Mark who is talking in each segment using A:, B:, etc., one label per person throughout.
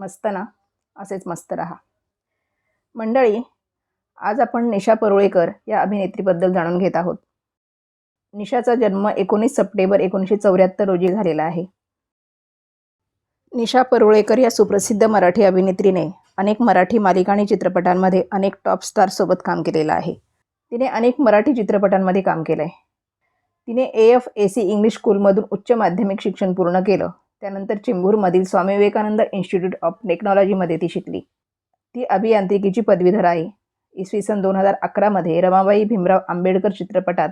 A: मस्त ना? असेच मस्त राहा. मंडळी आज आपण निशा परुळेकर या अभिनेत्रीबद्दल जाणून घेत आहोत. निशाचा जन्म एकोणीस सप्टेंबर एकोणीसशे चौऱ्याहत्तर रोजी झालेला आहे. निशा परुळेकर या सुप्रसिद्ध मराठी अभिनेत्रीने अनेक मराठी मालिका आणि चित्रपटांमध्ये अनेक टॉप स्टारसोबत काम केलेलं आहे. तिने अनेक मराठी चित्रपटांमध्ये काम केलं आहे तिने A F A C English स्कूलमधून उच्च माध्यमिक शिक्षण पूर्ण केलं. त्यानंतर चेंबूरमधील स्वामी विवेकानंद इन्स्टिट्यूट ऑफ टेक्नॉलॉजीमध्ये ती शिकली. ती अभियांत्रिकीची पदवीधर आहे. इसवी सन दोन हजार अकरामध्ये रमाबाई भीमराव आंबेडकर चित्रपटात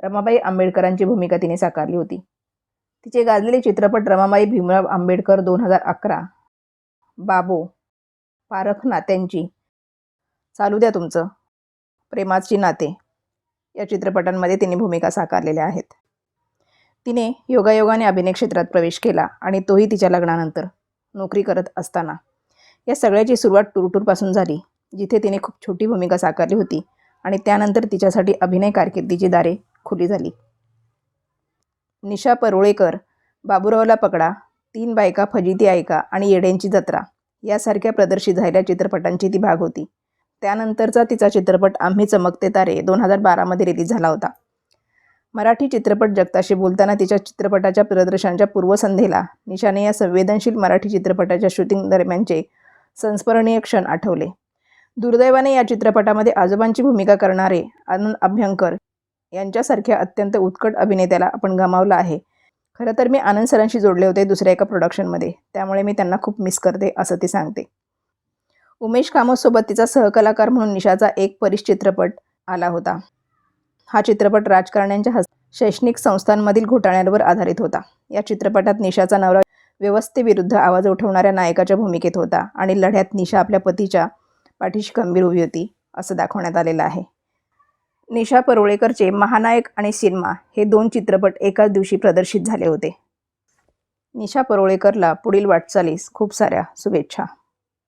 A: रमाबाई आंबेडकरांची भूमिका तिने साकारली होती. तिचे गाजलेले चित्रपट रमाबाई भीमराव आंबेडकर दोन हजार अकरा. बाबो पारख नात्यांची चालू द्या तुमचं प्रेमाची नाते या चित्रपटांमध्ये तिने भूमिका साकारलेल्या आहेत. तिने योगायोगाने अभिनय क्षेत्रात प्रवेश केला आणि तोही तिच्या लग्नानंतर नोकरी करत असताना. या सगळ्याची सुरुवात टूरटूरपासून झाली जिथे तिने खूप छोटी भूमिका साकारली होती आणि त्यानंतर तिच्यासाठी अभिनय कारकिर्दीची दारे खुली झाली. निशा परुळेकर बाबुरावला पकडा तीन बायका फजिती ऐका आणि येड्यांची जत्रा यासारख्या प्रदर्शित झालेल्या चित्रपटांची ती भाग होती. त्यानंतरचा तिचा चित्रपट आम्ही चमकते तारे दोन हजार बारामध्ये रिलीज झाला होता. मराठी चित्रपट जगताशी बोलताना तिच्या चित्रपटाच्या प्रदर्शनाच्या पूर्वसंध्येला निशाने या संवेदनशील मराठी चित्रपटाच्या शूटिंग दरम्यानचे संस्मरणीय क्षण आठवले. दुर्दैवाने या चित्रपटामध्ये आजोबांची भूमिका करणारे आनंद अभ्यंकर यांच्यासारख्या अत्यंत उत्कट अभिनेत्याला आपण गमावलं आहे. खरं तर मी आनंद सरांशी जोडले होते दुसऱ्या एका प्रोडक्शनमध्ये त्यामुळे मी त्यांना खूप मिस करते असं ती सांगते. उमेश कामतसोबत तिचा सहकलाकार म्हणून निशाचा एक परिश चित्रपट आला होता. हा चित्रपट राजकारण्यांच्या हस्त शैक्षणिक संस्थांमधील घोटाळ्यांवर आधारित होता. या चित्रपटात निशाचा नवरा व्यवस्थेविरुद्ध आवाज उठवणाऱ्या नायकाच्या भूमिकेत होता आणि लढ्यात निशा आपल्या पतीच्या पाठीशी खंबीर उभी होती असं दाखवण्यात आलेलं आहे. निशा परुळेकरचे महानायक आणि सिनेमा हे दोन चित्रपट एकाच दिवशी प्रदर्शित झाले होते. निशा परुळेकरला पुढील वाटचालीस खूप साऱ्या शुभेच्छा.